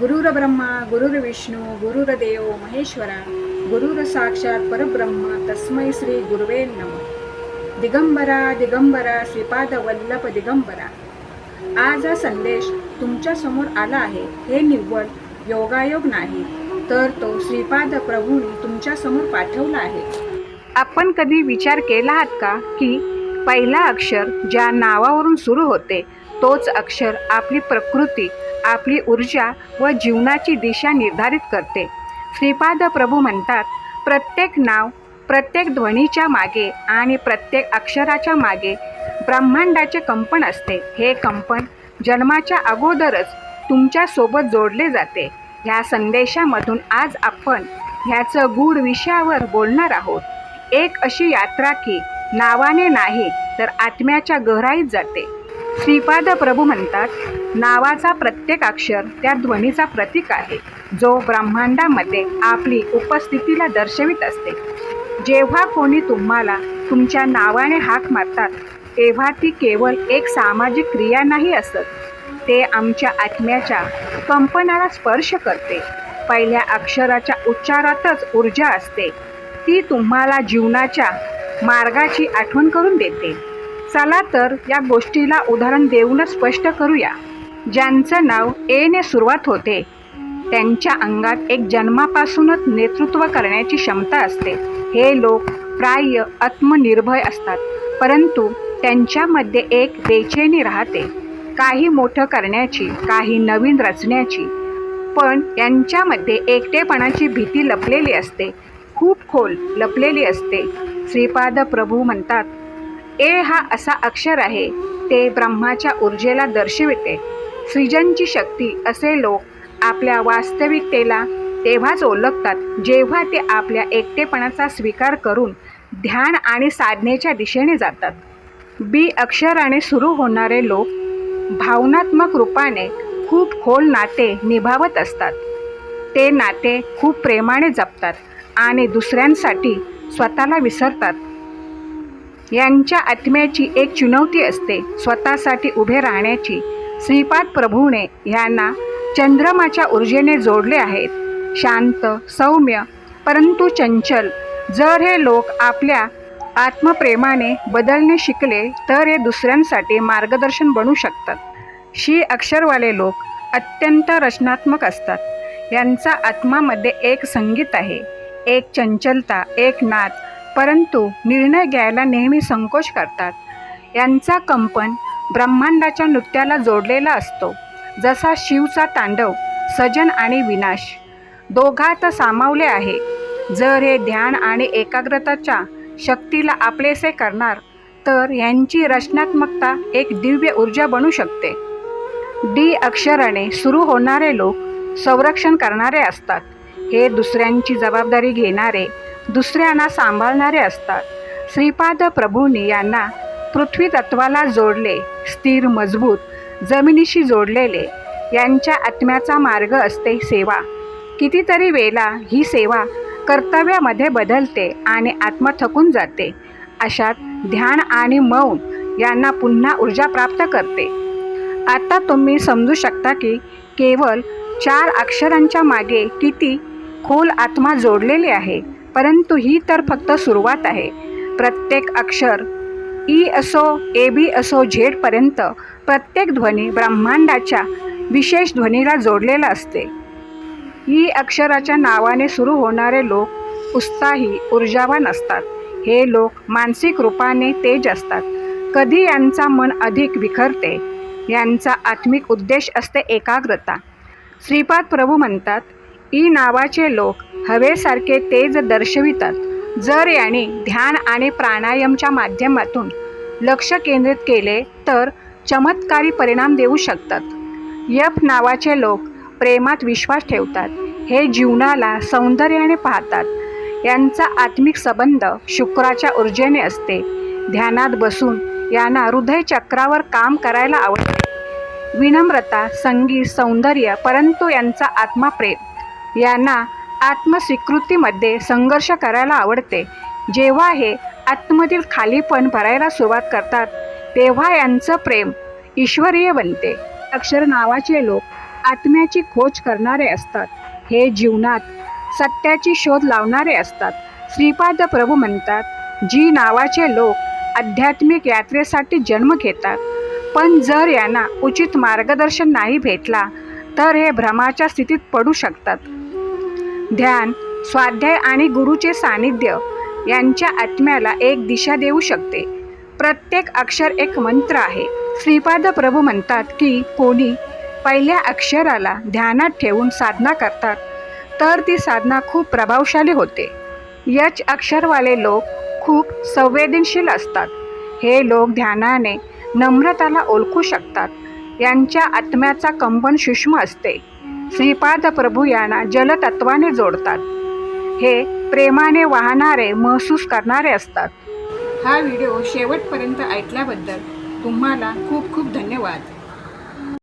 गुरुर ब्रह्मा गुरुर विष्णू गुरुर्देव महेश्वरा गुरुर साक्षात परब्रह्म तस्मै श्री गुरुवे नम. दिगंबरा दिगंबरा श्रीपाद वल्लभ दिगंबरा. आज हा संदेश तुमच्यासमोर आला आहे हे निव्वळ योगायोग नाही तर तो श्रीपाद प्रभूंनी तुमच्यासमोर पाठवला आहे. आपण कधी विचार केला आहात का की पहिला अक्षर ज्या नावावरून सुरू होते तोच अक्षर आपली प्रकृती आपली ऊर्जा व जीवनाची दिशा निर्धारित करते. श्रीपाद प्रभू म्हणतात प्रत्येक नाव प्रत्येक ध्वनीच्या मागे आणि प्रत्येक अक्षराच्या मागे ब्रह्मांडाचे कंपन असते. हे कंपन जन्माच्या अगोदरच तुमच्यासोबत जोडले जाते. ह्या संदेशामधून आज आपण ह्याचं गूढ विषयावर बोलणार आहोत. एक अशी यात्रा की नावाने नाही तर आत्म्याच्या गहराईत जाते. श्रीपाद प्रभू म्हणतात नावाचा प्रत्येक अक्षर त्या ध्वनीचा प्रतीक आहे जो ब्रह्मांडामध्ये आपली उपस्थितीला दर्शवित असते. जेव्हा कोणी तुम्हाला तुमच्या नावाने हाक मारतात तेव्हा ती केवळ एक सामाजिक क्रिया नाही असत ते आमच्या आत्म्याच्या कंपनाला स्पर्श करते. पहिल्या अक्षराच्या उच्चारातच ऊर्जा असते. ती तुम्हाला जीवनाच्या मार्गाची आठवण करून देते. चला तर या गोष्टीला उदाहरण देऊनच स्पष्ट करूया. ज्यांचं नाव एने सुरुवात होते. त्यांच्या अंगात एक जन्मापासूनच नेतृत्व करण्याची क्षमता असते. हे लोक प्राय आत्मनिर्भय असतात परंतु त्यांच्यामध्ये एक बेचैनी राहते. काही मोठं करण्याची काही नवीन रचण्याची पण यांच्यामध्ये एकटेपणाची भीती लपलेली असते. खूप खोल लपलेली असते. श्रीपाद प्रभू म्हणतात ए हा असा अक्षर आहे ते ब्रह्माच्या ऊर्जेला दर्शविते. सृजनची शक्ती असे लोक आपल्या वास्तविकतेला तेव्हाच ओळखतात जेव्हा ते आपल्या एकटेपणाचा स्वीकार करून ध्यान आणि साधनेच्या दिशेने जातात. बी अक्षराने सुरू होणारे लोक भावनात्मक रूपाने खूप खोल नाते निभावत असतात. ते नाते खूप प्रेमाने जपतात आणि दुसऱ्यांसाठी स्वतःला विसरतात. यांच्या आत्म्याची एक चुनौती असते स्वतःसाठी उभे राहण्याची. श्रीपाद प्रभूने यांना चंद्रमाच्या ऊर्जेने जोडले आहेत. शांत सौम्य परंतु चंचल. जर हे लोक आपल्या आत्मप्रेमाने बदलणे शिकले तर हे दुसऱ्यांसाठी मार्गदर्शन बनू शकतात. शी अक्षरवाले लोक अत्यंत रचनात्मक असतात. यांचा आत्मामध्ये एक संगीत आहे एक चंचलता एक नाद परंतु निर्णय घ्यायला नेहमी संकोच करतात. यांचा कंपन ब्रह्मांडाच्या नृत्याला जोडलेला असतो. जसा शिवचा तांडव सजन आणि विनाश दोघात सामावले आहे. जर हे ध्यान आणि एकाग्रताच्या शक्तीला आपलेसे करणार तर यांची रचनात्मकता एक दिव्य ऊर्जा बनू शकते. डी अक्षराने सुरू होणारे लोक संरक्षण करणारे असतात. हे दुसऱ्यांची जबाबदारी घेणारे दुसऱ्यांना सांभाळणारे असतात. श्रीपाद प्रभूंनी यांना पृथ्वी तत्वाला जोडले स्थिर मजबूत जमिनीशी जोडलेले. यांच्या आत्म्याचा मार्ग असते सेवा. कितीतरी वेळा ही सेवा कर्तव्यामध्ये बदलते आणि आत्मा थकून जाते. अशात ध्यान आणि मौन यांना पुन्हा ऊर्जा प्राप्त करते. आता तुम्ही समजू शकता की केवळ चार अक्षरांच्या मागे किती खोल आत्मा जोडलेली आहे परंतु ही तर फक्त सुरुवात आहे. प्रत्येक अक्षर ई असो ए बी असो झेडपर्यंत प्रत्येक ध्वनी ब्रह्मांडाच्या विशेष ध्वनीला जोडलेला असते. ई अक्षराच्या नावाने सुरू होणारे लोक उत्साही ऊर्जावान असतात. हे लोक मानसिक रूपाने तेज असतात. कधी यांचा मन अधिक विखरते यांचा आत्मिक उद्देश असते एकाग्रता. श्रीपाद प्रभू म्हणतात ई नावाचे लोक हवेसारखे तेज दर्शवितात. जर याने ध्यान आणि प्राणायामच्या माध्यमातून लक्ष केंद्रित केले तर चमत्कारी परिणाम देऊ शकतात. यफ नावाचे लोक प्रेमात विश्वास ठेवतात. हे जीवनाला सौंदर्याने पाहतात. यांचा आत्मिक संबंध शुक्राच्या ऊर्जेने असते. ध्यानात बसून यांना हृदयचक्रावर काम करायला आवडते. विनम्रता संगीत सौंदर्य परंतु यांचा आत्माप्रेम यांना आत्मस्वीकृतीमध्ये संघर्ष करायला आवडते. जेव्हा हे आतमधील खालीपण भरायला सुरुवात करतात. तेव्हा यांचं प्रेम ईश्वरीय बनते. अक्षर नावाचे लोक आत्म्याची खोज करणारे असतात. हे जीवनात सत्याची शोध लावणारे असतात. श्रीपाद प्रभू म्हणतात जी नावाचे लोक आध्यात्मिक यात्रेसाठी जन्म घेतात. पण जर यांना उचित मार्गदर्शन नाही भेटला तर हे भ्रमाच्या स्थितीत पडू शकतात. ध्यान स्वाध्याय आणि गुरुचे सानिध्य यांच्या आत्म्याला एक दिशा देऊ शकते. प्रत्येक अक्षर एक मंत्र आहे. श्रीपाद प्रभू म्हणतात की कोणी पहिल्या अक्षराला ध्यानात ठेवून साधना करतात तर ती साधना खूप प्रभावशाली होते. यच अक्षरवाले लोक खूप संवेदनशील असतात. हे लोक ध्यानाने नम्रताला ओळखू शकतात. यांच्या आत्म्याचा कंपन सूक्ष्म असते. श्रीपाद प्रभू यांना जलतत्वाने जोडतात. हे प्रेमाने वाहणारे महसूस करणारे असतात. हा व्हिडिओ शेवटपर्यंत ऐकल्याबद्दल तुम्हाला खूप खूप धन्यवाद.